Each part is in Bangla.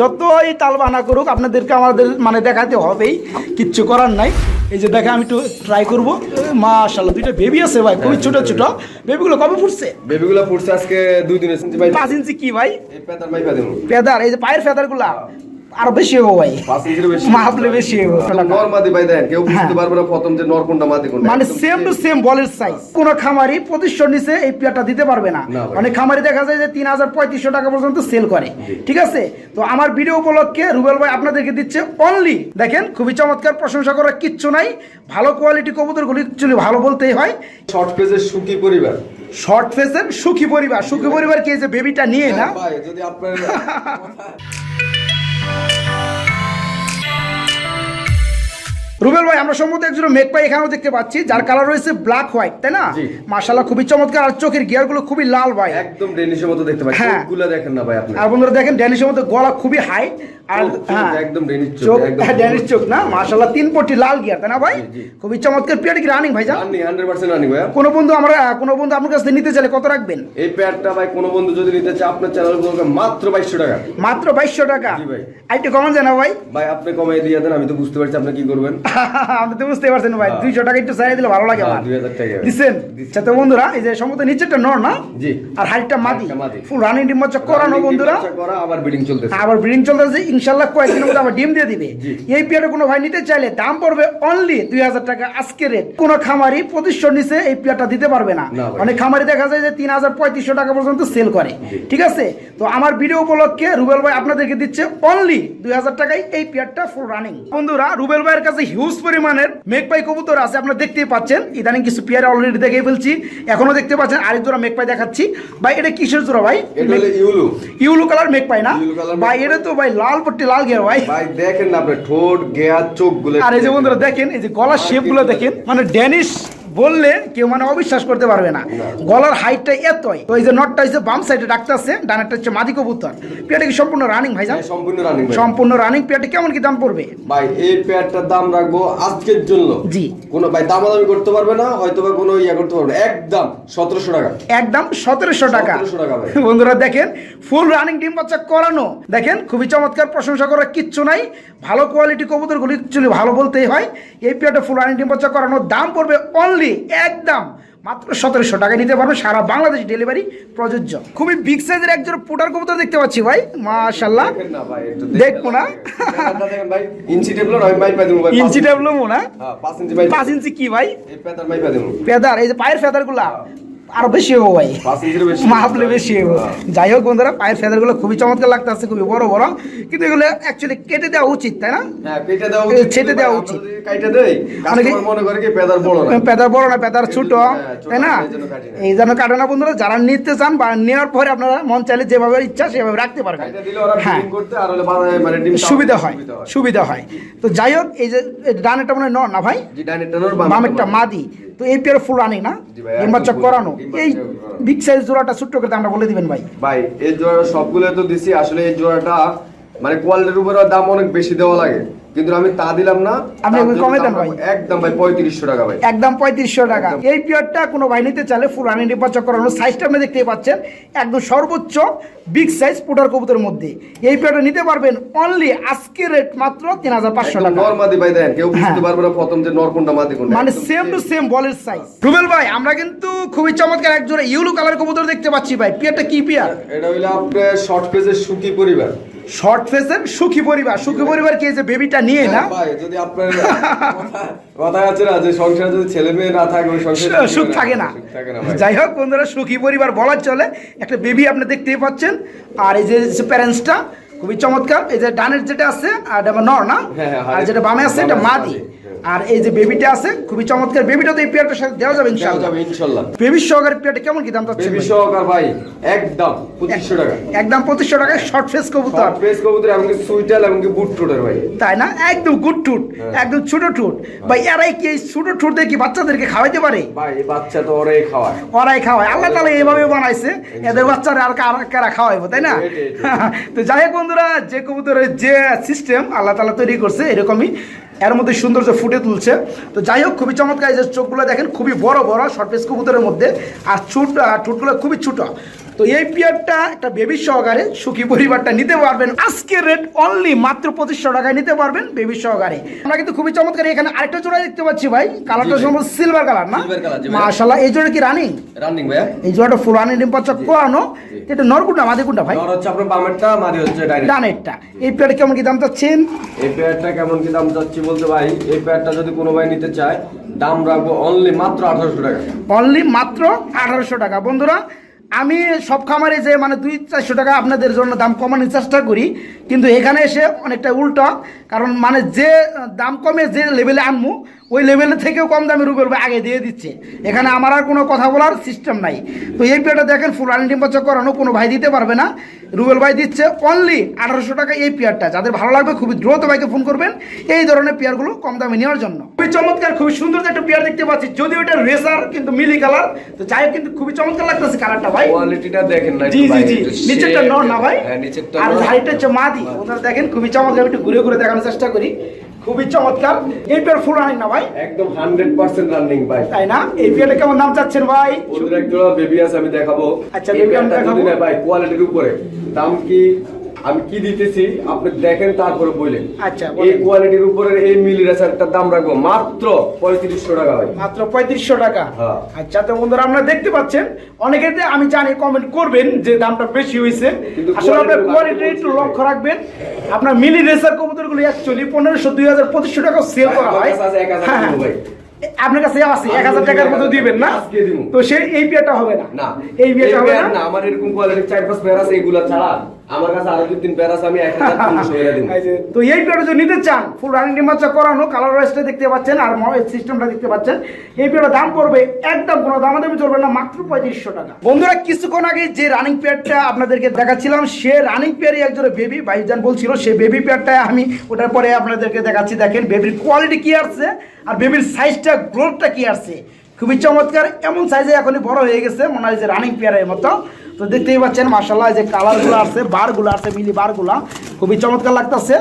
যতই তাল বানা করুক আপনাদেরকে আমাদের মানে দেখাতে হবেই কিচ্ছু করার নাই। এই যে দেখে আমি একটু ট্রাই করব। মাশাল্লাহ দুইটা বেবি আছে ভাই খুবই ছোট ছোট। বেবিগুলো কবে ফুটছে? বেবিগুলো ফুটছে আজকে দুই দিন ভাই। পাঁচ ইঞ্চি কি ভাই? পেদার ভাই পেদার এই যে পায়ের ফেদারগুলা আরও বেশি হব ভাই। বেশি। মাপলে বেশি হব। নর মাদি ভাই দেন কেউ বুঝতে হ্যাঁ। পারবে না প্রথম যে নর কোনটা মাদি কোনটা মানে সেম টু সেম বলের সাইজ কোন খামারি প্রতিষ্ঠান নিচে এই পেয়ারটা দিতে পারবে না। অনেক খামারি দেখা যায় যে তিন হাজার পঁয়ত্রিশশো টাকা পর্যন্ত সেল করে। ঠিক আছে? তো আমার ভিডিও উপলক্ষে রুবেল ভাই আপনাদেরকে দিচ্ছে অনলি দেখেন খুবই চমৎকার প্রশংসা করার কিচ্ছু নাই। ভালো কোয়ালিটি কবুতরগুলি অ্যাকচুয়ালি ভালো বলতেই হয়। শর্ট পেজের সুখী পরিবার। শর্ট ফেসের সুখী পরিবার। সুখী পরিবার কি যে বেবিটা নিয়ে না। ভাই যদি আপনার Música রুবেল ভাই আমরা সম্ভবত একজন মেক পাই এখানেও দেখতে পাচ্ছি যার কালার রয়েছে ব্ল্যাক হোয়াইট তাই না? জি। খুবই চমৎকার। আর চোখের গিয়ারগুলো খুবই লাল ভাই। একদম ডেনিশের মতো দেখতে পাই হ্যাঁ। চোখগুলো দেখেন না ভাই আপনি। আর বন্ধুরা দেখেন ড্যানিশের মধ্যে গলা খুবই হাই আর হ্যাঁ। একদম ডেনিশ চোখ, হ্যাঁ, চোখ না? তিন পটি লাল গিয়ার তাই না ভাই। খুবই চমৎকার। পিয়ার কি রানিং ভাই যা? আনি 100% আনি ভাইয়া। কোনো বন্ধু আমরা কোনো বন্ধু আপনার কাছ নিতে চাইলে কত রাখবেন? এই প্যাডটা ভাই কোনো বন্ধু যদি নিতে চায় আপনার চ্যানেল মাত্র 2200 টাকা। মাত্র টাকা? জি ভাই। আইটু কমান জানা ভাই। ভাই আপনি কমাই দিয়ে দেন আমি তো বুঝতে পারছি আপনি কি করবেন। আপনি তো বুঝতে পারছেন ভাই দুইশো টাকা একটু চাই দিলে ভালো লাগে হ্যাঁ, আমার। দিচ্ছেন তো বন্ধুরা এই যে সম্ভবত নিচেরটা নর না? আর হাইটটা মাদি। ফুল রানিং ডিম বাচ্চা করানো বন্ধুরা? আবার বিডিং চলতেছে। আবার ব্রিডিং চলতেছে ইনশাল্লাহ কয়েকদিনের মধ্যে আবার ডিম দিয়ে দিবে। এই পেয়ারটা কোনো ভাই নিতে চাইলে দাম পড়বে অনলি দুই হাজার টাকা আজকে রেট কোনো খামারি প্রতিষ্ঠান নিচে এই পেয়ারটা দিতে পারবে না। না অনেক খামারি দেখা যায় যে তিন হাজার পঁয়ত্রিশশো টাকা পর্যন্ত সেল করে। ঠিক আছে? তো আমার ভিডিও উপলক্ষে রুবেল ভাই আপনাদেরকে দিচ্ছে অনলি দুই হাজার টাকায় এই পেয়ারটা ফুল রানিং বন্ধুরা রুবেল ভাইয়ের কাছে হিউজ পরিমাণের মেঘপাই কবুতর আছে আপনারা দেখতেই পাচ্ছেন। ইদানিং কিছু পেয়ার অলরেডি দেখে ফেলছি এখনও দেখতে পাচ্ছেন আরেক জোড়া মেঘপাই দেখাচ্ছি। ভাই এটা কিসের জোড়া ভাই? ইউলু। ইউলু কালার মেঘপাই না? ভাই এটা তো ভাই লাল পট্টি লাল গিয়ার ভাই। ভাই দেখেন না আপনি ঠোঁট গেয়ার চোখগুলো আর এই যে বন্ধুরা দেখেন এই যে গলার শেপগুলো দেখেন মানে ড্যানিশ বললে কেউ মানে অবিশ্বাস করতে পারবে না। গলার হাইটটা এতই। তো এই যে নটটা হচ্ছে বাম সাইডে ডাকতে আছে ডানেরটা হচ্ছে মাদি কবুতর। পেয়ারটা কি সম্পূর্ণ রানিং ভাই যান সম্পূর্ণ রানিং সম্পূর্ণ রানিং পেয়ারটা কেমন কি দাম পড়বে? ভাই এই প্যাডটার দাম রাখব আজকের জন্য। জি। কোনো ভাই দামাদামি করতে পারবে না হয়তো বা কোনো ইয়া করতে পারবে না। একদম সতেরোশো টাকা। একদম সতেরোশো টাকা। 1700 টাকা ভাই। বন্ধুরা দেখেন ফুল রানিং ডিম বাচ্চা করানো। দেখেন খুবই চমৎকার প্রশংসা করার কিচ্ছু নাই। ভালো কোয়ালিটি কবুতরগুলি ভালো বলতেই হয়। এই পেয়ারটা ফুল রানিং ডিম বাচ্চা করানোর দাম পড়বে অনলি একদম। মাত্র সতেরোশো টাকা নিতে পারবে সারা বাংলাদেশ ডেলিভারি প্রযোজ্য। খুবই বিগ সাইজের একজন পোটার কবুতর দেখতে পাচ্ছি ভাই মাশাল্লাহ দেখব না? ইঞ্চি টেবলো আমি মাই পাই দেবো ভাই ইঞ্চি ডেভলপ না হ্যাঁ? পাঁচ ইঞ্চি কি ভাই? ফেদার এই যে পায়ের ফেদারগুলা। আরও বেশি হব ভাই। মাপলে বেশি হব। যাই হোক বন্ধুরা পায়ের ফেদারগুলো খুবই চমৎকার লাগতেছে খুবই বড় বড়। কিন্তু এগুলো অ্যাকচুয়ালি কেটে দেওয়া উচিত তাই না? হ্যাঁ কেটে দেওয়া উচিত ছেটে দেওয়া পেদার বড় না? পেদার ছোট হ্যাঁ, তাই না? এই জন্য কাটি না। বন্ধুরা যারা নিতে চান বা নেওয়ার পরে আপনারা মন চাইলে যেভাবে ইচ্ছা সেভাবে রাখতে পারবেন। হ্যাঁ। মানে সুবিধা হয় সুবিধা হয়। তো যাই হোক এই যে ডানেরটা মনে হয় নর না ভাই? মাদি। তো এই পেয়ার ফুল রানি না জি চক করানো। এই। বিগ সাইজ জোড়াটা ছোট্ট করে আমরা বলে দিবেন ভাই। ভাই এই জোড়া সবগুলো তো দিছি আসলে এই জোড়াটা মানে কোয়ালিটির উপরে দাম অনেক বেশি দেওয়া লাগে। কিন্তু আমি তা দিলাম না আপনি কমে দেন ভাই। একদম ভাই পঁয়ত্রিশশো টাকা ভাই। একদম পঁয়ত্রিশশো টাকা। এই পিয়ারটা কোনো ভাই নিতে চাইলে ফুল রানি নির্বাচন করানো সাইজটা আপনি দেখতেই পাচ্ছেন একদম সর্বোচ্চ বিগ সাইজ পুটার কবুতরের মধ্যে। এই পিয়ারটা নিতে পারবেন অনলি আজকের রেট মাত্র তিন হাজার পাঁচশো টাকা। নর মাদি ভাই দেন কেউ বুঝতে হ্যাঁ। পারবে না প্রথম যে নর কোনটা মাদি কোনটা। মানে সেম টু সেম বলের সাইজ রুবেল ভাই আমরা কিন্তু খুবই চমৎকার এক জোড়া ইউলো কালার কবুতর দেখতে পাচ্ছি ভাই। পিয়ারটা কি পিয়ার? এটা হইল আপনার শর্ট পেজের সুখী পরিবার। শর্ট ফেসের সুখী পরিবার। সুখী পরিবার কি যে বেবিটা নিয়ে না? হ্যাঁ ভাই যদি আপনার কথা- আছে না যে সংসারে যদি ছেলে মেয়ে না থাকে ওই সংসারে সুখ থাকে না। যাই হোক বন্ধুরা সুখী পরিবার বলার চলে। একটা বেবি আপনি দেখতেই পাচ্ছেন। আর এই যে প্যারেন্টসটা খুবই চমৎকার। এই যে ডানের যেটা আছে আর এটা নর না? হ্যাঁ, হ্যাঁ, আর যেটা বামে আছে এটা মাদি। হ্যাঁ। আর এই যে বেবিটা আছে খুবই চমৎকার। বেবিটা তো এই পেয়ারটার সাথে দেওয়া যাবে ইনশাআল্লাহ। ইনশাল্লাহ বেবি সহকারে পেয়ারটা কেমন কি দাম চাচ্ছেন বেবি? সহকার ভাই একদম পঁচিশশো টাকা। একদম পঁচিশশো টাকায় শর্ট ফেস কবুতর। শর্ট পেজ কবুতর এমনকি সুইটাল এমনকি বুট টোটের ভাই। তাই না? একদম গুড টুট। একদম ছোট টুট ভাই এরাই কি এই ছোট টুট দিয়ে কি বাচ্চাদেরকে খাওয়াইতে পারে? ভাই এই বাচ্চা তো ওরাই খাওয়ায়। ওরাই খাওয়ায়। আল্লাহ তালা এইভাবে বানাইছে। এদের বাচ্চারা আর কারা- কারা খাওয়াইবো তাই না। তো যাই হোক বন্ধুরা, যে কবুতরের যে সিস্টেম আল্লাহ তালা তৈরি করছে, এরকমই এর মধ্যে সৌন্দর্য ফুটে তুলছে। তো যাই হোক, খুবই চমৎকার এই যে চোখগুলো দেখেন, খুবই বড় বড় শর্ট পেস কবুতরের মধ্যে। আর ছুট ঠোঁটগুলো খুবই ছোট। তো এই পেয়ারটা একটা বেবি সহকারে সুখী পরিবারটা নিতে পারবেন। আজকের রেট অনলি মাত্র পঁচিশশো টাকায় নিতে পারবেন বেবি সহকারে আমরা কিন্তু খুবই চমৎকার এখানে আরেকটা জোড়া দেখতে পাচ্ছি ভাই। কালারটা সম্ভব সিলভার কালার না? ভাই। মাশাল্লাহ এই জোড়া কি রানিং রানিং ভাইয়া। এই জোড়াটা ফুল রানিং ডিম পাচ্ছ কোয়ানো। এটা নরকুন্ডা মাদিকুন্ডা ভাই? জ্বর হচ্ছে আপনার বামেরটা মাদি হচ্ছে ডাইরেক্ট ডানেরটা। এই পেয়ারটা কেমন কি দাম চাচ্ছেন? এই পেয়ারটা কেমন কি দাম চাচ্ছি বলতে ভাই এই পেয়ারটা যদি কোনো ভাই নিতে চায় দাম রাখব অনলি মাত্র আঠারোশো টাকা। অনলি মাত্র আঠারোশো টাকা। বন্ধুরা আমি সব খামারে যে মানে দুই চারশো টাকা আপনাদের জন্য দাম কমানোর চেষ্টা করি, কিন্তু এখানে এসে অনেকটা উল্টা, কারণ মানে যে দাম কমে যে লেভেলে আনমু ওই লেভেলের থেকেও কম দামে রুবেল ভাই আগে দিয়ে দিচ্ছে। এখানে আমার আর কোনো কথা বলার সিস্টেম নাই। তো এই পেয়ারটা দেখেন ফুল রানিং টেম্পারেচার করানো কোনো ভাই দিতে পারবে না। রুবেল ভাই দিচ্ছে অনলি আঠারোশো টাকা এই পেয়ারটা যাদের ভালো লাগবে খুবই দ্রুত ভাইকে ফোন করবেন এই ধরনের পেয়ারগুলো কম দামে নেওয়ার জন্য। খুবই চমৎকার খুবই সুন্দর একটা পেয়ার দেখতে পাচ্ছি। যদিও এটা রেসার কিন্তু মিলি কালার তো যাই কিন্তু খুবই চমৎকার লাগতেছে কালারটা ভাই। কোয়ালিটিটা দেখেন না জি জি জি। নিচেরটা নর না ভাই। হ্যাঁ আর। হাইটটা হচ্ছে মাদি। ওনারা দেখেন খুবই চমৎকার একটু ঘুরে ঘুরে দেখানোর চেষ্টা করি। খুবই চমৎকার। এই পেয়ার ফুল রানিং না ভাই? একদম হান্ড্রেড পার্সেন্ট রানিং ভাই। তাই না? এই পেয়ারটা কেমন নাম চাচ্ছেন ভাই? ওদের এক জোড়া বেবি আছে আমি দেখাবো। আচ্ছা, বেবি আমি দেখাবো। ভাই কোয়ালিটির উপরে। দাম কি আমি কি দিতেছি? আপনি দেখেন তারপরে বললেন আচ্ছা, এই কোয়ালিটির উপরে এই মিলি রেসারটার দাম রাখব মাত্র পঁয়ত্রিশশো টাকা ভাই। মাত্র পঁয়ত্রিশশো টাকা? হ্যাঁ। আচ্ছা তো বন্ধুরা আপনারা দেখতে পাচ্ছেন অনেকে আমি জানি কমেন্ট করবেন যে দামটা বেশি হয়েছে। আসলে আপনার কোয়ালিটি একটু লক্ষ্য রাখবেন আপনার মিলি রেসার কবুতরগুলো অ্যাকচুয়ালি পনেরোশো দুই হাজার পঁচিশশো টাকা সেল করা হয়। কাছে আছে 1000 হ্যাঁ, দিব ভাই। আপনার কাছে আছে এক হাজার টাকার দিব মতো দিবেন না? তো সেই এই বিয়েটা হবে না। না। এই বিয়েটা হবে না? আমার এরকম কোয়ালিটির চার পাঁচ পেয়ার আছে এগুলা ছাড়া। আমার কাছে আরও তিন পেয়ার আছে আমি এক হাজার যে, তো এই যদি নিতে চান ফুল রানিং ডিমাচা করানো কালার দেখতে পাচ্ছেন আর সিস্টেমটা দেখতে পাচ্ছেন এই দাম পড়বে একদম কোনো দাম চলবে না মাত্র পঁয়ত্রিশশো টাকা। বন্ধুরা কিছুক্ষণ আগে যে রানিং পেয়ারটা আপনাদেরকে দেখাচ্ছিলাম সে রানিং পেয়ারই একজোড়া বেবি ভাইজান বলছিল সে বেবি পেয়ারটা আমি ওটার পরে আপনাদেরকে দেখাচ্ছি দেখেন বেবির কোয়ালিটি কি আসছে আর বেবির সাইজটা গ্রোথটা কি আসছে। খুবই চমৎকার এমন সাইজে এখনই বড় হয়ে গেছে মনে হয় যে রানিং পেয়ারের মতো। তো দেখতেই পাচ্ছেন মার্শাল্লাহ যে কালারগুলো আছে বারগুলো আছে মিলি বারগুলা। খুবই চমৎকার লাগতেছে।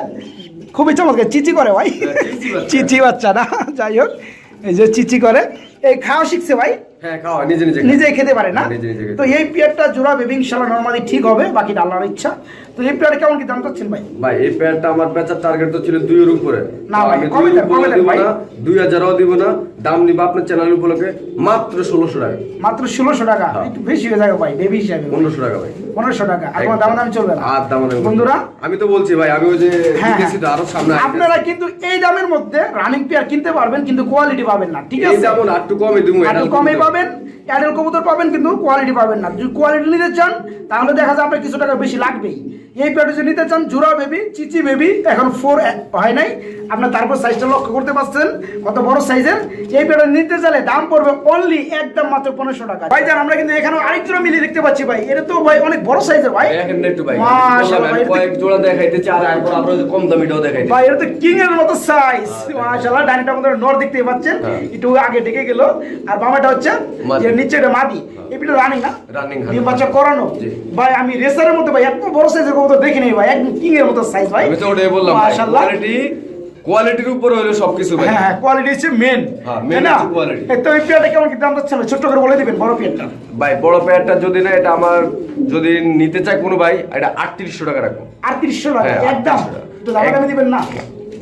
খুবই চমৎকার চিচি করে ভাই। চিচি বাচ্চা। চিচি না? যাই হোক এই যে চিচি করে। এই খাওয়া শিখছে ভাই? নিজেই নিজে নিজে নিজে খেতে পারে না? হ্যাঁ, তো এই পেটটা জোড়া বেবিং ইনশাল্লাহ নর্মালি ঠিক হবে বাকিটা আল্লাহর ইচ্ছা। তো এই পেয়ারটা কেমন কি দাম চাচ্ছেন ভাই? ভাই এই পেয়ারটা আমার বেচার টার্গেট তো ছিল দুইয়ের উপরে। না আমি কমে দেন, কমে দেন ভাই। দুই হাজারও দিব না। দাম নিব আপনার চ্যানেল উপলক্ষে মাত্র ষোলোশো টাকা। মাত্র ষোলোশো টাকা? হ্যাঁ। একটু বেশি হয়ে যাবে ভাই বেবি হিসাবে। পনেরোশো টাকা ভাই। পনেরোশো টাকা। আর কোনো দাম দামি চলবে না। আর দাম বন্ধুরা? আমি তো বলছি ভাই আমি ওই যে হ্যাঁ, আরও সামনে আপনারা কিন্তু এই দামের মধ্যে রানিং পেয়ার কিনতে পারবেন কিন্তু কোয়ালিটি পাবেন না ঠিক আছে? যেমন আর একটু কমে দিব একটু কমে পাবেন অ্যাডেল কবুতর পাবেন কিন্তু কোয়ালিটি পাবেন না। যদি কোয়ালিটি নিতে চান তাহলে দেখা যায় আপনার কিছু টাকা বেশি লাগবেই। এই প্যাডে যদি নিতে চান জোড়া বেবি চিচি বেবি এখন ফোর হয় নাই। আপনার তারপর সাইজটা লক্ষ্য করতে পারছেন কত বড় সাইজের এই প্যাডে নিতে চাইলে দাম পড়বে অনলি একদম মাত্র পনেরোশো টাকা। ভাই জান আমরা কিন্তু এখানে আরেক জোড়া মিলিয়ে দেখতে পাচ্ছি ভাই। এটা তো ভাই অনেক বড় সাইজের ভাই। একটু ভাই। মাশাআল্লাহ বললাম, ভাই, আমি কয়েক জোড়া দেখাইতেছি আর একবার আমরা কম দামিটাও দেখাইতে ভাই এটা তো কিং এর মতো সাইজ মাশাআল্লাহ ডাইনিটা মধ্যে নর দেখতে পাচ্ছেন। হ্যাঁ। একটু আগে ঢেকে গেল। আর বামাটা হচ্ছে যে মাদি। রানিং না? Running, ডিম হ্যাঁ। বাচ্চা করানো। ভাই আমি রেসারের মতো ভাই এত বড় সাইজের কবুতর দেখিনি ভাই একদম কিং এর মতো সাইজ ভাই। আমি তো ওটাই বললাম মাশাআল্লাহ। কোয়ালিটি কোয়ালিটির উপরে হলো সবকিছু ভাই। হ্যাঁ হ্যাঁ কোয়ালিটি হচ্ছে মেন হ্যাঁ, মেন হচ্ছে কোয়ালিটি তো এই পেয়ারটা কেমন কি দাম যাচ্ছে না ছোট করে বলে দিবেন বড় পেয়ারটা। ভাই বড় পেয়ারটা যদি না এটা আমার যদি নিতে চায় কোনো ভাই এটা আটত্রিশশো টাকা রাখব। আটত্রিশশো টাকা হ্যাঁ, একদম। তো দাম দামে দিবেন না?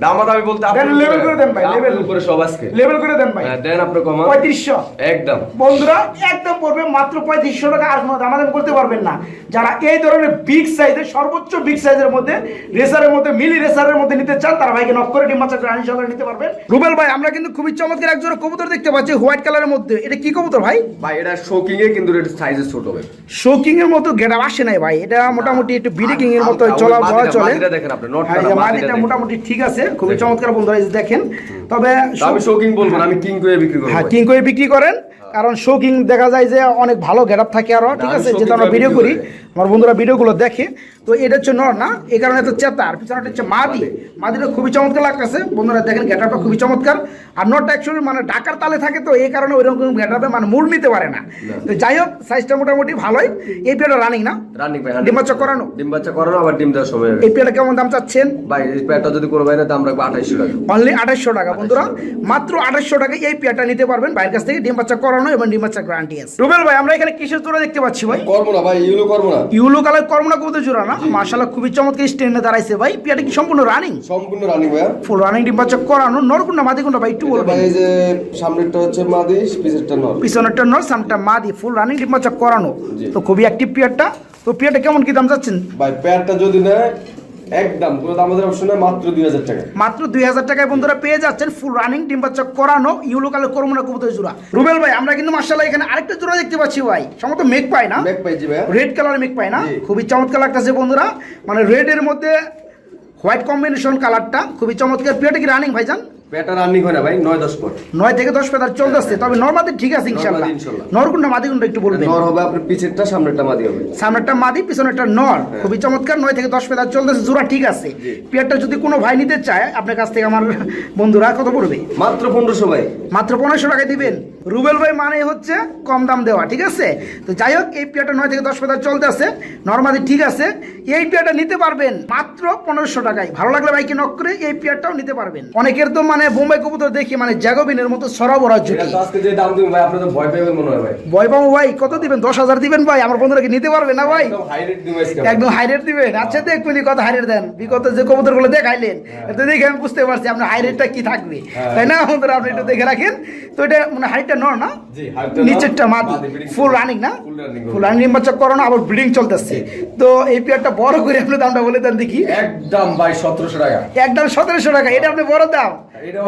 দামা দামি বলতে level উপরে- করে দেন ভাই, level। উপরে সব আজকে। লেভেল করে দেন ভাই। হ্যাঁ, দেন আপনার কমা। পঁয়ত্রিশশো। একদম। বন্ধুরা একদম পড়বে মাত্র পঁয়ত্রিশশো টাকা আর কোনো দামাদামি করতে পারবেন না। যারা এই ধরনের বিগ সাইজের সর্বোচ্চ বিগ সাইজের মধ্যে রেসারের মধ্যে মিলি রেসারের মধ্যে নিতে চান তারা ভাইকে নক করে ডিম বাচ্চা রানি সহকারে নিতে পারবেন। রুবেল ভাই আমরা কিন্তু খুবই চমৎকার একজোড়া কবুতর দেখতে পাচ্ছি হোয়াইট কালারের মধ্যে। এটা কি কবুতর ভাই? ভাই এটা শোকিং এ কিন্তু এটা সাইজে ছোট ভাই। শোকিং এর মতো গেটা আসে নাই ভাই। এটা মোটামুটি একটু বিডিকিং এর মতো চলা চলে। মাদিটা দেখেন আপনি, নটটা হ্যাঁ। মোটামুটি ঠিক আছে। খুবই চমৎকার বন্ধুরা এই যে দেখেন তবে আমি শোকিং বলব আমি কিং করে বিক্রি হ্যাঁ। কিং করে বিক্রি করেন কারণ শোকিং দেখা যায় যে অনেক ভালো গেট থাকে আরও ঠিক আছে? যেটা আমরা ভিডিও করি করি। আমার বন্ধুরা ভিডিওগুলো দেখে তো এটা হচ্ছে নর না? এই কারণে তো চেতা আর পিছনে হচ্ছে মাদি। মাদিটা খুবই চমৎকার লাগতেছে। বন্ধুরা দেখেন গেটারটা খুবই চমৎকার। আর নটটা অ্যাকচুয়ালি মানে ডাকার তালে থাকে তো এই কারণে ওই ওইরকম গেটারবে মানে মুড় নিতে পারে না। তো যাই হোক সাইজটা মোটামুটি ভালোই। এই পেয়ারটা রানিং না? রানিং ভাই ডিম বাচ্চা করানো? ডিম বাচ্চা করানো আবার ডিম দেওয়ার সময় এই পেয়ারটা কেমন দাম চাচ্ছেন? ভাই এই পেয়ারটা যদি কোনো না দাম রাখব আঠাইশশো টাকা। অনলি আঠাশশো টাকা বন্ধুরা। মাত্র আঠাশশো টাকা এই পেয়ারটা নিতে পারবেন। বাইরের কাছ থেকে ডিম বাচ্চা করানো এবং ডিম বাচ্চা গ্যারান্টি আছে। রুবেল ভাই আমরা এখানে কিসের জোড়া দেখতে পাচ্ছি ভাই? করব না ভাই ইউলো করব না। ইউলো কালার কর্মনা কবুতর জোড়া না? খুবই চমৎকার স্ট্যান্ডে দাঁড়াইছে ভাই। কি সম্পূর্ণ রানিং সম্পূর্ণ রানিং ফুল রানিং ডিম বাচ্চা করানো ভাই একটু এটা বলবেন? ভাই যে সামনেরটা হচ্ছে মাদি পিছেরটা নর। পিছনেরটা নর সামটা মাদি ফুল রানিং ডিম বাচ্চা করানো। তো খুবই অ্যাক্টিভ পেয়ারটা। তো পেয়ারটা কেমন কি দাম চাচ্ছেন? ভাই যদি একদম কোনো দাম আমাদের অপশন নেই মাত্র দুই হাজার টাকা। মাত্র দুই হাজার টাকায় বন্ধুরা পেয়ে যাচ্ছেন ফুল রানিং ডিম বাচ্চা করানো ইউলো কালার করমনা কবুতর জোড়া। রুবেল ভাই আমরা কিন্তু মাশাআল্লাহ এখানে আরেকটা জোড়া দেখতে পাচ্ছি ভাই। সম্ভবত মেঘ পাই না? মেক পাই জি ভাই রেড কালার মেক পাই না? খুবই চমৎকার লাগতেছে বন্ধুরা। মানে রেড এর মধ্যে হোয়াইট কম্বিনেশন কালারটা খুবই চমৎকার। পেয়েটা কি রানিং ভাইজান? রানিং হয় না ভাই থেকে চলতেছে। তবে নর্মাদি ঠিক আছে একটু বলবেন নর হবে আপনার পিছেরটা সামনেরটা মাদি হবে। সামনেরটা মাদি পিছনেরটা নর। খুবই চমৎকার থেকে চলতেছে। জোড়া ঠিক আছে। পেয়ারটা যদি কোনো ভাই নিতে চায় আপনার কাছ থেকে আমার বন্ধুরা কত পড়বে? মাত্র পনেরোশো ভাই। মাত্র পনেরোশো টাকা দিবেন? রুবেল ভাই মানে হচ্ছে কম দাম দেওয়া ঠিক আছে? তো যাই হোক এই পেয়ারটা নয় থেকে দশ পেতার চলতে আছে। নর্মালি ঠিক আছে। এই পেয়ারটা নিতে পারবেন মাত্র পনেরোশো টাকায়। ভালো লাগলে ভাইকে নক করে এই পেয়ারটাও নিতে পারবেন। অনেকের তো মানে বোম্বাই কবুতর দেখি মানে জ্যাগোবিনের মতো সরবরাহ জুটি ভয় পাবো ভাই কত দিবেন? দশ হাজার দিবেন ভাই? আমার বন্ধুরা কি নিতে পারবে না ভাই? একদম হাই রেট দিবেন। আচ্ছা দেখবেন কত হাই রেট দেন। বিগত যে কবুতরগুলো দেখাইলেন এটা দেখে আমি বুঝতে পারছি আপনার হাই রেটটা কি থাকবে। তাই না বন্ধুরা? আপনি একটু দেখে রাখেন। তো এটা মানে হাইটটা নর না? জি, height টা নর, নিচেরটা মাদি মাদি, ফুল রানিং না? ফুল রানিং বাচ্চা করানো আবার ব্রিডিং চলতেছে। তো এই পেয়ারটা বড় করে আপনি দামটা বলে দেন দেখি। একদম ভাই সতেরোশো টাকা। একদম সতেরোশো টাকা। এটা আপনি বড় দাম।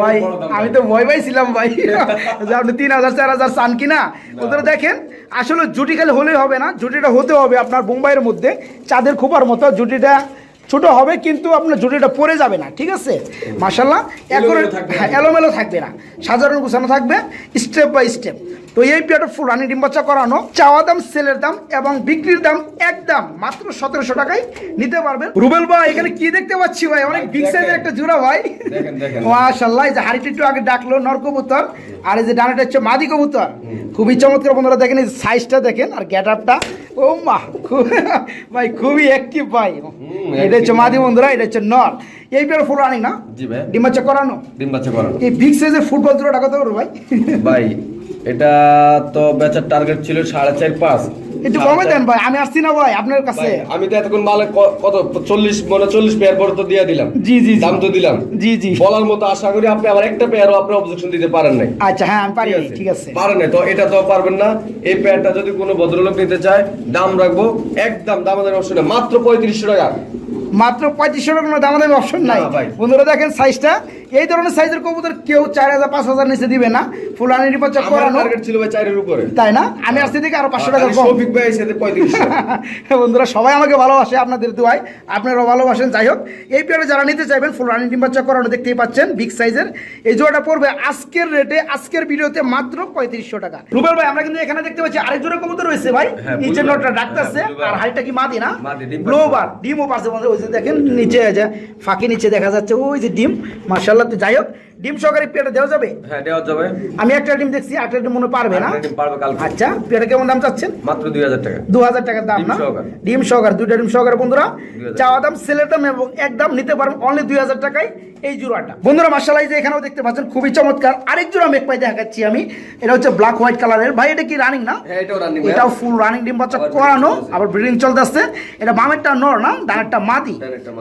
ভাই আমি তো ভয় পাইছিলাম ভাই। যে আপনি তিন হাজার চার হাজার চান কিনা? ওদের দেখেন আসলে জুটি খালি হলেই হবে না। জুটিটা হতে হবে আপনার বোম্বাইয়ের মধ্যে। চাঁদের খোপার মতো জুটিটা। ছোট হবে কিন্তু আপনার জুটিটা পরে যাবে না ঠিক আছে? মাসাল্লাহ এলোমেলো থাকবে না। হ্যাঁ এলোমেলো থাকবে না। সাধারণ গুছানো থাকবে স্টেপ বাই স্টেপ তো এই পেয়ারটা ফুল রানি ডিম বাচ্চা করানো চাওয়া দাম সেলের দাম এবং বিক্রির দাম একদম মাত্র সতেরোশো টাকায় নিতে পারবেন। রুবেল ভাই এখানে কি দেখতে পাচ্ছি ভাই? অনেক বিগ সাইজের একটা জোড়া ভাই। মাশাল্লাহ এই যে হাড়িটি একটু আগে ডাকলো নর কবুতর। আর এই যে ডানাটা হচ্ছে মাদি কবুতর। খুবই চমৎকার বন্ধুরা দেখেন এই সাইজটা দেখেন আর গেট আপটা ও মা ভাই খুবই অ্যাক্টিভ ভাই। এটা হচ্ছে মাদি বন্ধুরা এটা হচ্ছে নর। এই পেয়ার ফুল রানিং না? জি ভাই। ডিম বাচ্চা করানো? ডিম বাচ্চা করানো। এই বিগ সাইজের ফুটবল জোড়াটা কত করব ভাই? ভাই এটা তো বেচার টার্গেট ছিল সাড়ে চার পাঁচ। একটু কমে দেন ভাই আমি আসছি না ভাই আপনার কাছে। আমি তো এতক্ষণ মালে কত চল্লিশ মানে চল্লিশ পেয়ার পরে তো দিয়ে দিলাম। জি, জি। দাম তো দিলাম। জি জি। বলার মতো আশা করি আপনি আবার একটা পেয়ারও আপনি অবজেকশন দিতে পারেন নাই। আচ্ছা হ্যাঁ আমি পারি ঠিক আছে। পারেন নাই তো এটা তো পারবেন না। এই পেয়ারটা যদি কোনো ভদ্রলোক নিতে চায় দাম রাখব। একদম দাম আমাদের অপশনে মাত্র পঁয়ত্রিশশো টাকা। মাত্র পঁয়ত্রিশশো টাকা কোনো দাম অপশন নাই। বন্ধুরা দেখেন সাইজটা এই ধরনের সাইজের কবুতর কেউ চার হাজার পাঁচ হাজার নিচে দিবে না। ফুলানি রিপাচার আমার করানো। ছিল ভাই চারের উপরে। তাই না? আমি আসতে থেকে আরও পাঁচশো টাকা শফিক ভাই সাথে পঁয়ত্রিশশো। বন্ধুরা সবাই আমাকে ভালোবাসে আপনাদের দোয়ায়। আপনারাও ভালোবাসেন যাই হোক। এই পেয়ারে যারা নিতে চাইবেন ফুল রানি ডিম বাচ্চা করানো দেখতেই পাচ্ছেন বিগ সাইজের এই জোড়াটা পড়বে আজকের রেটে আজকের ভিডিওতে মাত্র পঁয়ত্রিশশো টাকা। রুবেল ভাই আমরা কিন্তু এখানে দেখতে পাচ্ছি আরেক জোড়া কবুতর রয়েছে ভাই। হ্যাঁ, নিচের blue নোটটা। ডাকতেছে। হ্যাঁ। আর হাইটটা কি মাদি না? মাদি, ডিম ব্লো পারছে। ডিমও পারছে ওই যে দেখেন নিচে আছে ফাঁকি নিচে দেখা যাচ্ছে। ওই যে ডিম মার্শাল্লাহ তো যাই হোক ডিম সহকারে পেয়ারটা দেওয়া যাবে? হ্যাঁ দেওয়া যাবে। আমি একটা ডিম দেখছি একটা ডিম মনে পারবে না। ডিম পারবে কালকে। আচ্ছা পেয়ারটা কেমন দাম চাচ্ছেন? মাত্র দুই হাজার টাকা। দু হাজার টাকার দাম না? ডিম সহকারে দুইটা ডিম সহকারে বন্ধুরা 2000 চাওয়া দাম সেলের দাম এবং একদম নিতে পারবেন অনলি দুই হাজার টাকায় এই জোড়াটা বন্ধুরা মার্শাল যে এখানেও দেখতে পাচ্ছেন খুবই চমৎকার। আরেক জোড়া মেঘ পাই দেখাচ্ছি আমি। এটা হচ্ছে ব্ল্যাক হোয়াইট কালারের ভাই এটা কি রানিং না? হ্যাঁ এটাও রানিং এটাও ফুল রানিং ডিম বাচ্চা করানো আবার ব্রিডিং চলতে আসছে। এটা বামেরটা নর না? ডানেরটা মাদি।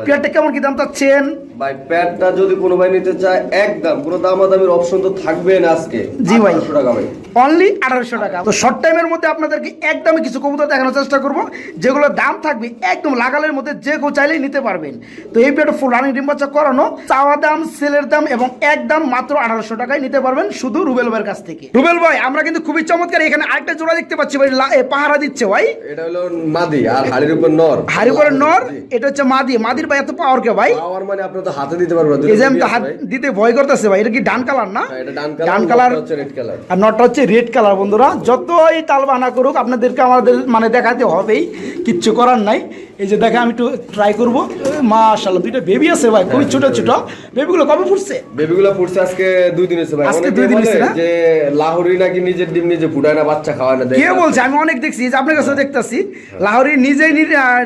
পেয়ারটা কেমন কি দাম চাচ্ছেন? ভাই প্যাডটা যদি কোনো ভাই নিতে চায় একদম কোনো দামাদামির অপশন তো থাকবে না আজকে। জি ভাই। 1800 টাকা ভাই। অনলি আঠারোশো টাকা। তো শর্ট টাইমের মধ্যে আপনাদেরকে একদমই কিছু কবুতর দেখানোর চেষ্টা করব যেগুলোর দাম থাকবে একদম লাগালের মধ্যে যে কেউ চাইলেই নিতে পারবেন। তো এই পেটে ফুল রানিং ডিম বাচ্চা করানো চাওয়া দাম সেলের দাম এবং একদম মাত্র আঠারোশো টাকায় নিতে পারবেন শুধু রুবেল ভাইয়ের কাছ থেকে। রুবেল ভাই আমরা কিন্তু খুবই চমৎকার এখানে আরেকটা জোড়া দেখতে পাচ্ছি ভাই পাহারা দিচ্ছে ভাই। এটা হলো মাদি আর হাড়ির উপর নর। হাড়ি করে নর এটা হচ্ছে মাদি। মাদির ভাই এত পাওয়ার কে ভাই? পাওয়ার মানে আপনি তো হাতে দিতে পারবেন এই যে আমি তো হাত দিতে ভয় করতেছে। ভাই এটা কি ডান কালার না? হ্যাঁ, ডান কালার আর নটটা হচ্ছে রেড কালার বন্ধুরা। যতই তাল বানা করুক আপনাদেরকে আমাদের মানে দেখাতে হবেই কিচ্ছু করার নাই। এই যে দেখে আমি একটু ট্রাই করব। মাশাল্লাহ দুইটা বেবি আছে ভাই খুবই ছোট ছোট। বেবিগুলো কবে ফুটছে? বেবিগুলো ফুটছে আজকে দুই দিন হয়েছে ভাই। আজকে দুই দিন হয়েছে না? যে লাহোরি নাকি নিজের ডিম নিজে ফুটায় না বাচ্চা খাওয়ায় না কে বলছে? আমি অনেক দেখছি যে আপনার কাছে দেখতেছি। লাহোরি নিজেই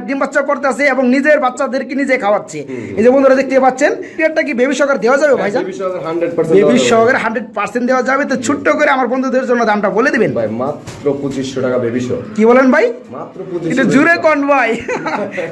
ডিম বাচ্চা করতেছে এবং নিজের বাচ্চাদেরকে নিজে খাওয়াচ্ছে। এই যে বন্ধুরা দেখতে পাচ্ছেন পেয়ারটা কি বেবি সহকার দেওয়া যাবে ভাই বেবি সহকারে 100% বেবি দেওয়া যাবে। সহকারে হান্ড্রেড পার্সেন্ট দেওয়া যাবে। তো ছোট্ট করে আমার বন্ধুদের জন্য দামটা বলে দিবেন। ভাই মাত্র পঁচিশশো টাকা বেবি সহ কি বলেন ভাই? মাত্র এটা পঁচিশশো জুড়ে কন ভাই?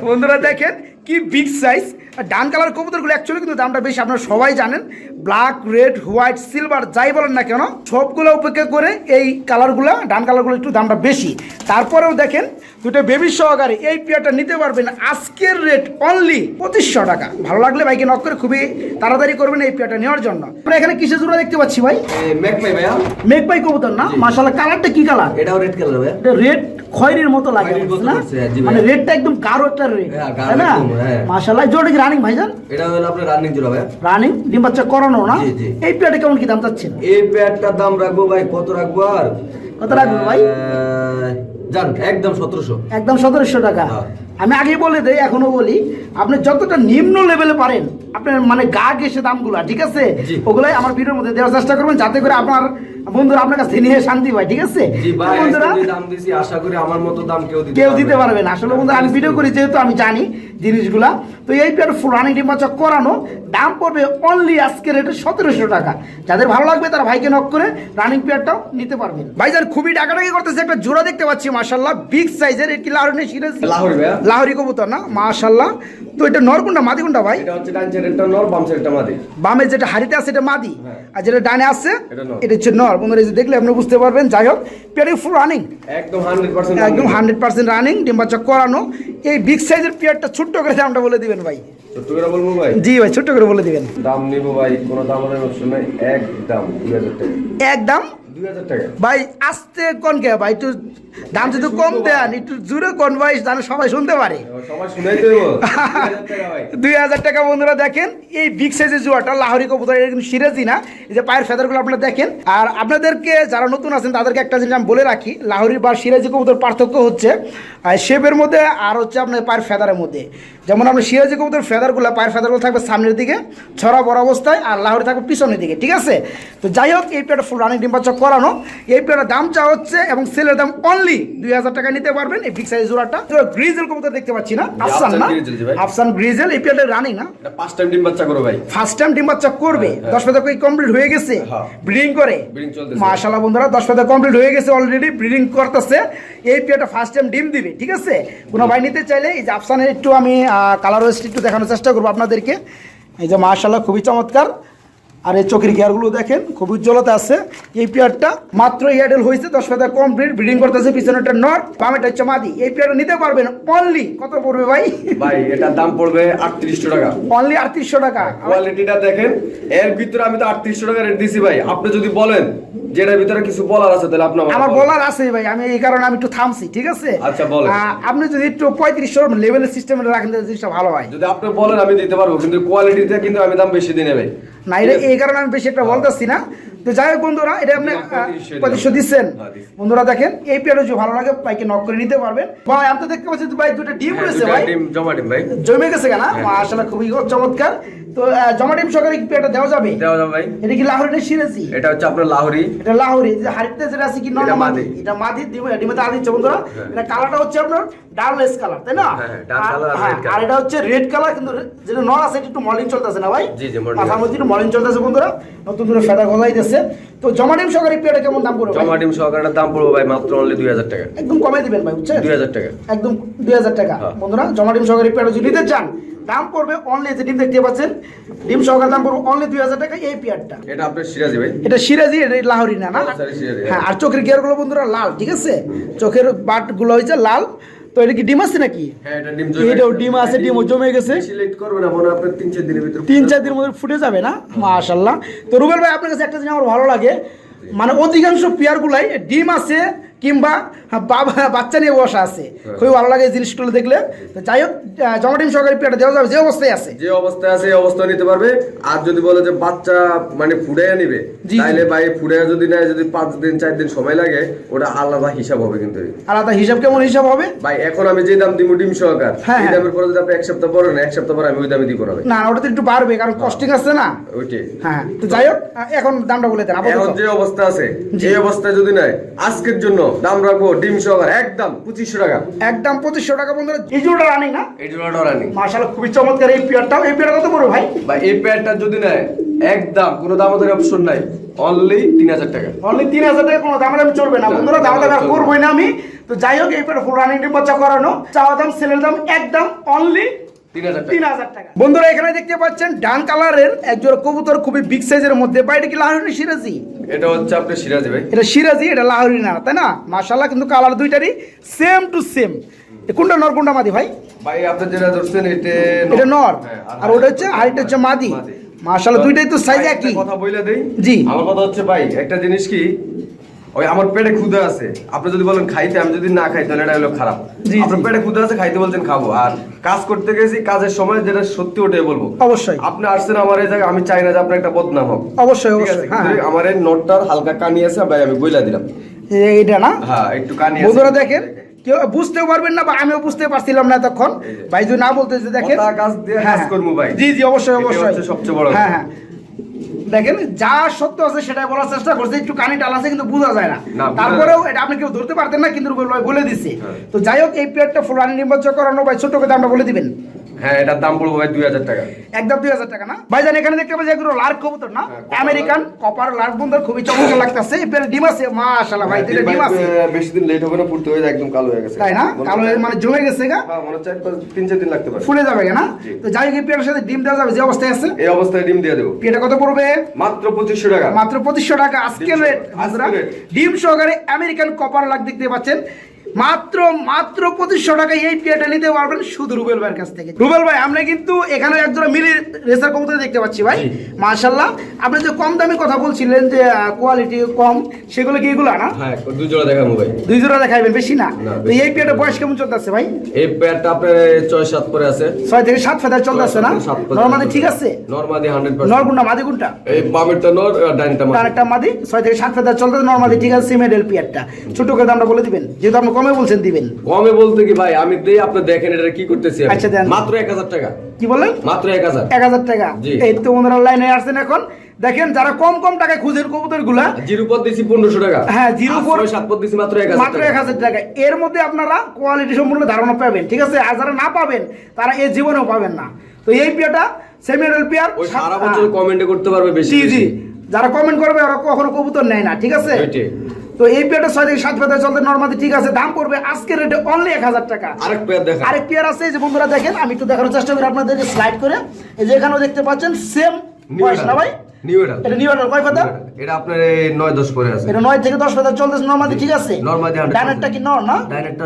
বন্ধুরা দেখেন কি বিগ সাইজ ডান কালার কবুতরগুলো অ্যাকচুয়ালি কিন্তু দামটা বেশি আপনারা সবাই জানেন। ব্ল্যাক রেড হোয়াইট সিলভার যাই বলেন না কেন সবগুলো উপেক্ষা করে এই কালারগুলো ডান কালারগুলো একটু দামটা বেশি। তারপরেও দেখেন দুটো বেবি সহকারে এই পেয়ারটা নিতে পারবেন আজকের রেট অনলি পঁচিশশো টাকা। ভালো লাগলে ভাইকে নক করে খুবই তাড়াতাড়ি করবেন এই পেয়ারটা নেওয়ার জন্য। আমরা এখানে কিসের জোড়া দেখতে পাচ্ছি ভাই? ভাই ভাইয়া। মেঘ ভাই কবুতর না? মাসাল্লাহ কালারটা কি কালার এটাও রেড কালার ভাইয়া। এটা রেড খয়েরির মতো লাগে না। মানে রেডটা একদম গাঢ় একটা রেড হ্যাঁ, তাই না হ্যাঁ। মাশাআল্লাহ জোরটা কি রানিং ভাইজান এটা হলো আপনার রানিং জোড়া ভাই রানিং ডিম বাচ্চা করানো না। এই প্যাডে কেমন কি দাম চাচ্ছেন এই প্যাডটার দাম রাখব ভাই কত রাখব আর কত রাখব ভাই? জান একদম সতেরোশো একদম সতেরোশো টাকা হ্যাঁ। আমি আগে বলে দেই এখনও বলি আপনি যতটা নিম্ন লেভেলে পারেন আপনার মানে গা ঘেসে দামগুলো ঠিক আছে। ওগুলাই আমার ভিডিওর মধ্যে দেওয়ার চেষ্টা করবেন যাতে করে আপনার বন্ধুরা আপনার কাছে নিয়ে শান্তি পায় ঠিক আছে? জি তো ভাই বন্ধুরা দাম দিছি আশা করি আমার মতো দাম কেউ দিতে কেউ পারবে দিতে পারবে না। আসলে বন্ধু আমি ভিডিও করি যেহেতু আমি জানি জিনিসগুলা। তো এই পেয়ার রানিং ডিম বাচ্চা করানো দাম পড়বে অনলি আজকে রেটে সতেরোশো টাকা। যাদের ভালো লাগবে তারা ভাইকে নক করে রানিং পেয়ারটাও নিতে পারবেন। ভাইজান খুবই ডাকাডাকি করতেছে একটা জোড়া দেখতে পাচ্ছি মার্শাল্লাহ বিগ সাইজের এটি লাহরি সিরিজ লাহোরি ভাইয়া। লাহরি কবুতর না? মাশাল্লাহ তো এটা নরকুন্ডা মাদি কোনটা ভাই? এটা হচ্ছে ডান নর বাম সাইডটা মাদি। বামে যেটা হাড়িতে আছে এটা মাদি? হ্যাঁ। আর যেটা ডানে আছে এটা হচ্ছে নর। বন্ধুরা এই যে দেখলে আপনি বুঝতে পারবেন। যাই হোক পেয়ারি ফুল রানিং একদম হান্ড্রেড পার্সেন্ট একদম হান্ড্রেড পার্সেন্ট রানিং ডিম বাচ্চা করানো। এই বিগ সাইজের পেয়ারটা ছোট্ট করে দামটা বলে দিবেন ভাই। ছোট্ট করে বলব ভাই? জি ভাই ছোট্ট করে বলে দিবেন। দাম নিবো ভাই কোনো দাম আমাদের অপশন নাই। একদম দুই হাজার টাকা। একদম দুই হাজার টাকা ভাই আস্তে কোন কে? ভাই একটু দাম যদি কম দেন একটু জোরে কোন ভাই জানে সবাই শুনতে পারে। দুই হাজার টাকা বন্ধুরা দেখেন এই বিগ সাইজের জুয়াটা লাহরি কবুতর এটা কিন্তু সিরাজি না? এই যে পায়ের ফেদারগুলো আপনারা দেখেন। আর আপনাদেরকে যারা নতুন আছেন তাদেরকে একটা জিনিস আমি বলে রাখি লাহরি বা সিরাজি কবুতর পার্থক্য হচ্ছে আর শেপের মধ্যে আর হচ্ছে আপনার পায়ের ফেদারের মধ্যে। যেমন আপনার সিরাজি কবুতর ফেদারগুলো পায়ের ফেদারগুলো থাকবে সামনের দিকে ছড়া বড় অবস্থায় আর লাহরি থাকবে পিছনের দিকে ঠিক আছে? তো যাই হোক এই পেয়ারটা ফুল রানিং ডিম বাচ্চা করানো। এই পেয়ারটার দাম চা হচ্ছে এবং সেলের দাম অনলি দুই হাজার টাকা নিতে পারবেন। এই বিগ সাইজ জোড়াটা। গ্রিজেল কবুতর দেখতে পাচ্ছি না। আফসান না? আফসান গ্রিজেল এই পেয়ারটা রানিং না? পাঁচ টাইম ডিম বাচ্চা করো ভাই। ফার্স্ট টাইম ডিম বাচ্চা করবে। হ্যাঁ, দশ পাতা কমপ্লিট হয়ে গেছে? হ্যাঁ। ব্রিডিং করে। Breeding চলতেছে। মাশাআল্লাহ বন্ধুরা দশ পাতা কমপ্লিট হয়ে গেছে অলরেডি ব্রিডিং করতেছে। এই পেয়ারটা ফার্স্ট টাইম ডিম দিবে ঠিক আছে? কোনো ভাই নিতে চাইলে এই যে আফসানের একটু আমি কালার ওয়েস্ট একটু দেখানোর চেষ্টা করব আপনাদেরকে। এই যে মাশাআল্লাহ খুবই চমৎকার। আর এই চোখের গিয়ারগুলো দেখেন খুব উজ্জ্বলতা আছে। এই পেয়ারটা মাত্র ইয়াডেল হয়েছে দশ পাতা কমপ্লিট ব্রিডিং করতেছে পিছনেটা নট বামেটা হচ্ছে মাদি। এই পেয়ারটা নিতে পারবেন অনলি কত পড়বে ভাই? ভাই এটার দাম পড়বে আটত্রিশশো টাকা। অনলি আটত্রিশশো টাকা। কোয়ালিটিটা দেখেন এর ভিতরে আমি তো আটত্রিশশো টাকা রেট দিছি ভাই। আপনি যদি বলেন যে এটার ভিতরে কিছু বলার আছে তাহলে আপনি আমার বলার আছে ভাই আমি এই কারণে আমি একটু থামছি ঠিক আছে? আচ্ছা, বলেন। আপনি যদি একটু পঁয়ত্রিশশো লেভেলের সিস্টেমে রাখেন জিনিসটা ভালো হয়। যদি আপনি বলেন আমি দিতে পারব কিন্তু কোয়ালিটিতে কিন্তু আমি দাম বেশি দিই নেবে না এটা এই কারণে আমি বেশি একটা বলতেছি না। তো যাই হোক বন্ধুরা এটা আপনি আমি 3500 দিলাম। পঁচিশশো দিচ্ছেন। হ্যাঁ, বন্ধুরা দেখেন এই পেয়ারও যদি ভালো লাগে বাইকে নক করে নিতে পারবেন। ভাই আমি তো দেখতে পাচ্ছি ভাই দুটো ডিম হ্যাঁ, রয়েছে ভাই। জমা ডিম ভাই। জমে গেছে কেন? হ্যাঁ। আসলে খুবই চমৎকার। তো জমা ডিম কি পেয়ারটা দেওয়া যাবে? দেওয়া যাবে ভাই। এটা কি লাহোরের সিরেছি এটা হচ্ছে আপনার লাহোরি। এটা লাহোরি। যে হাড়িতে যেটা আছে কি এটা নরমাল। এটা মাদি ডিমে ডিমে আদি বন্ধুরা। হ্যাঁ। এটা কালারটা হচ্ছে আপনার ডার্কলেস কালার তাই না? হ্যাঁ, হ্যাঁ, আর- হ্যাঁ। আর এটা হচ্ছে রেড কালার কিন্তু যেটা নর আছে একটু মলিন চলতেছে না ভাই। মাথার মধ্যে একটু মলিন চলতেছে বন্ধুরা নতুন করে ফেদা তো জমা ডিম সহকারে পেয়ারটা কেমন দাম পড়বে ভাই? জমা ডিম সহকারে দাম পড়বে ভাই মাত্র অনলি দুই হাজার টাকা। একদম কমে দিবেন ভাই বুঝছেন? দুই হাজার টাকা। একদম দুই হাজার টাকা। বন্ধুরা জমা ডিম সহকারে পেয়ারটা যদি নিতে চান দাম পড়বে অনলি যে ডিম দেখতে পাচ্ছেন ডিম সহকারে দাম পড়বে অনলি দুই হাজার টাকা এই পেয়ারটা। এটা আপনার সিরাজি ভাই। এটা সিরাজি এটা লাহোরি না না? হ্যাঁ আর চোখের গিয়ারগুলো বন্ধুরা লাল ঠিক আছে? চোখের বাটগুলো হয়েছে লাল তো এটা কি ডিম আছে নাকি? হ্যাঁ এটা ডিম এটাও ডিম আছে ডিমও জমে গেছে। বেশি করবে না মনে আপনার তিন চার দিনের ভিতরে তিন চার দিনের মধ্যে ফুটে যাবে না? মাশাল্লাহ তো রুবেল ভাই আপনার কাছে একটা জিনিস আমার ভালো লাগে। মানে অধিকাংশ পেয়ারগুলাই ডিম আছে কিংবা বাবা বাচ্চা নিয়ে বসা আছে। হ্যাঁ। খুবই ভালো লাগে জিনিসগুলো দেখলে। তো যাই হোক আহ, জমা ডিম দেওয়া যাবে যে অবস্থায় আছে। যে অবস্থায় আছে এই অবস্থা নিতে পারবে। আর যদি বলে যে বাচ্চা মানে ফুড়াইয়া নিবে। তাইলে ভাই ফুড়াইয়া যদি নেয় যদি পাঁচ দিন চার দিন সময় লাগে ওটা আলাদা হিসাব হবে কিন্তু। আলাদা হিসাব কেমন হিসাব হবে? ভাই এখন আমি যে দাম দিব ডিম সহকার হ্যাঁ, এই হ্যাঁ। দামের পরে যদি আপনি এক সপ্তাহ পরে না এক সপ্তাহ পরে আমি ওই দামে দিব না না ওটা তো একটু বাড়বে কারণ কস্টিং আছে না। ওইটাই। হ্যাঁ তো যাই হোক এখন দামটা বলে দেন এখন যে অবস্থা আছে যে অবস্থায় যদি নেয় আজকের জন্য দাম রাখব ডিম সহকার একদম পঁচিশশো টাকা। একদম পঁচিশশো টাকা বন্ধুরা। এই জোড়া রানিং না? এই জন্য ডরানি মার্শাল খুবই চমৎকার এই পেয়ারটাও এই পেয়ারটা কত বড় ভাই? বা এই প্যাডটা যদি নেয় একদম কোনো দামাদারি অপশন নাই। অনলি তিন হাজার টাকা। অনলি তিন হাজার টাকা কোনো দামাদামি চলবে না। বন্ধুরা দামাদামি। করবোই না আমি। তো যাই হোক এই পেয়ার ফুল রানিং ডিম বাচ্চা করানো। চাওয়া দাম সেলের দাম একদম অনলি বন্ধুরা এখানে দেখতে পাচ্ছেন ডান কালারের একজোড়া কবুতর খুবই বিগ সাইজের মধ্যে। বা এটা কি লাহোরি সিরাজি? এটা হচ্ছে আপনার সিরাজি ভাই। এটা সিরাজি এটা লাহোরি না তাই না? মাশাল্লাহ কিন্তু কালার দুইটারই সেম টু সেম কোনটা নর কোনটা মাদি ভাই? ভাই আপনি যেটা ধরছেন এটা এটা নর? হ্যাঁ, আর ওটা হচ্ছে আরেকটা হচ্ছে মাদি। মাশাল্লাহ দুইটাই তো সাইজ একই। কথা বলে দেই। জি। আমার কথা হচ্ছে ভাই একটা জিনিস কি? ওই আমার পেটে ক্ষুধা আছে। আপনি যদি বলেন খাইতে আমি যদি না খাই তাহলে এটা হলো খারাপ। আপনার পেটে ক্ষুধা আছে খাইতে বলছেন খাব। আর কাজ করতে গেছি কাজের সময় যেটা সত্যি ওটাই বলব। অবশ্যই। আপনি আসছেন আমার এই জায়গায় আমি চাই না যে আপনার একটা বদনাম হোক। অবশ্যই অবশ্যই। হ্যাঁ আমার এই নোটটার হালকা কানি আছে ভাই আমি বইলা দিলাম। হ্যাঁ। এইটা না? হ্যাঁ একটু কানি আছে। বন্ধুরা দেখেন কেউ বুঝতেও পারবেন না বা আমিও বুঝতে পারছিলাম না তখন। ভাই যদি না বলতে যে দেখেন কাজ দিয়ে হ্যাঁ, কাজ হ্যাঁ। করব ভাই। জি জি অবশ্যই অবশ্যই। সবচেয়ে বড় হ্যাঁ হ্যাঁ। দেখেন যা সত্য আছে সেটাই বলার চেষ্টা করছে একটু কানি টাল আছে কিন্তু বোঝা যায় না। তারপরেও এটা আপনি কেউ ধরতে পারতেন না কিন্তু বলে দিছে। হ্যাঁ। তো যাই হোক এই প্লেটটা ফুলানি নির্বাচন করানো বা ছোট কথা আমরা বলে দিবেন। হ্যাঁ এটার দাম পড়ব ভাই দুই হাজার টাকা। একদম দুই হাজার টাকা না? ভাইজান এখানে দেখতে পাচ্ছি এগুলো লার্ক কবুতর না? হ্যাঁ, আমেরিকান কপার লার্ক বন্ধুর খুবই চমৎকার লাগতেছে। ডিম আছে মাশাআল্লাহ ভাই দুইটা ডিম আছে। বেশি দিন লেট হবে না হয়ে একদম কালো হয়ে গেছে। তাই না? কালো মানে জমে গেছে গা? হ্যাঁ, মনে হচ্ছে তিন চার দিন লাগতে পারে। ফুলে যাবে না? তো যাই হোক এই পেয়ারের সাথে ডিম দেওয়া যাবে যে অবস্থায় আছে। এই অবস্থায় ডিম দিয়ে দেবো। পেয়ারটা কত পড়বে? মাত্র পঁচিশশো টাকা। মাত্র পঁচিশশো টাকা আজকের রেট ডিম সহকারে আমেরিকান কপার দেখতে পাচ্ছেন। মাত্র মাত্র পঁচিশশো টাকায় এই পেয়ারটা নিতে পারবেন শুধু রুবেল ভাইয়ের কাছ থেকে। রুবেল ভাই আমরা কিন্তু এখানে একজোড়া মিলি রেসার কবুতর দেখতে পাচ্ছি ভাই। মার্শাল্লাহ আপনি যে কম দামি কথা বলছিলেন যে কোয়ালিটি কম সেগুলো কি এগুলো না? হ্যাঁ দুই জোড়া দেখাবো ভাই। দুই জোড়া দেখাইবেন বেশি না? না, তো এই পেয়ারটা বয়স কেমন চলতেছে ভাই? এই প্যাডটা আপনার ছয় সাত পরে আছে। ছয় থেকে সাত ফেদার চলতেছে না? সাত পর্যন্ত নর্মালি ঠিক আছে? নর্মাদি হান্ড্রেড নর কোনটা মাদি কোনটা? এই বামেরটা নর ডাইনটা মাদি। ছয় থেকে সাত ফেদার চলতেছে নর্মালি ঠিক আছে সিমেডেল পিয়ারটা। ছোট করে দামটা বলে দিবেন যেহেতু আপনি কমে বলছেন দিবেন। কমে বলতে কি ভাই? আমি দেই আপনি দেখেন এটা কি করতেছি আচ্ছা, দেন। মাত্র এক হাজার টাকা। কি বললেন? মাত্র এক হাজার। এক হাজার টাকা। এই তো বন্ধুরা লাইনে আসছেন এখন। দেখেন যারা কম কম টাকায় খুঁজেন কবুতরগুলা জিরো পদ দিছি পনেরোশো টাকা। হ্যাঁ, জিরো ছয় সাত পদ দিছি মাত্র মাত্র এক হাজার টাকা। এর মধ্যে আপনারা কোয়ালিটি সম্পূর্ণ ধারণা পাবেন ঠিক আছে? আর যারা না পাবেন তারা এই জীবনেও পাবেন না। তো এই পেয়ারটা সেমিডেল পেয়ার সারা বছর কমেন্টে করতে পারবে বেশি জি জি। যারা কমেন্ট করবে ওরা কখনো কবুতর নেয় না ঠিক আছে। তো এই পেয়ারটা ছয় থেকে সাত ফেদার চলতে নর্মালি ঠিক আছে দাম পড়বে আজকের রেটে অনলি এক হাজার টাকা। আরেক দেখা আরেক পেয়ার আছে যে বন্ধুরা দেখেন আমি একটু দেখানোর চেষ্টা করি আপনাদেরকে স্লাইড করে। এই যে এখানেও দেখতে পাচ্ছেন সেম বয়স না ভাই? নিউ এটা এটা নিউ কয় কথা এটা আপনার এই নয় দশ পরে আছে। এটা নয় থেকে দশ ফেদার চলতেছে নর্মালি ঠিক আছে। নর্মালি 100 ডানেরটা কি নর না?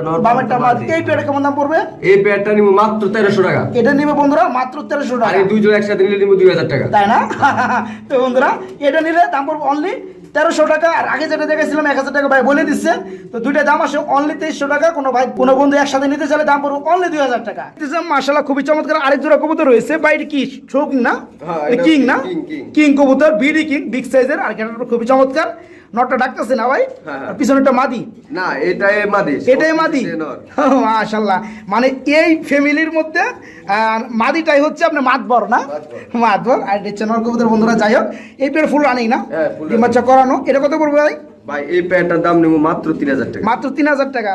নর, বামেরটা মাদি। এই পেয়ারটা কেমন দাম পড়বে? এই নিবো মাত্র তেরোশো টাকা। এটা নিবে বন্ধুরা মাত্র আর টাকা। এই দুই জোড়া একসাথে নিলে নিবো টাকা। তাই না? তো বন্ধুরা এটা নিলে দাম পড়বে অনলি তেরোশো টাকা আর আগে যেটা দেখেছিলাম এক হাজার টাকা ভাই বলে দিচ্ছে। তো দুইটা দাম আসে অনলি তেইশশো টাকা কোনো ভাই কোনো বন্ধু একসাথে নিতে চাইলে দাম পড়বে অনলি দুই হাজার টাকা। মাসাল্লাহ খুবই চমৎকার আরেক জোড়া কবুতর রয়েছে। বাইরে কি শৌক না? হ্যাঁ, কিং না? king, king। কিং কবুতর বিডি কিং বিগ সাইজের আর এটা খুবই চমৎকার। নটটা ডাকতেছে না ভাই? পিছনে হ্যাঁ। পিছনেরটা মাদি। না এটাই মাদি এটাই মাদি? মাশাল্লাহ মানে এই ফ্যামিলির মধ্যে মাদিটাই হচ্ছে আপনার মাতবর না? মাতবর। আর এটা হচ্ছে নরকবুতর বন্ধুরা যাই হোক এই পেয়ার ফুল রানিং না? হ্যাঁ, ডিম বাচ্চা করানো। এটা কত পড়বে ভাই? ভাই এই প্যান্টটার দাম নেব মাত্র তিন হাজার টাকা। মাত্র তিন হাজার টাকা।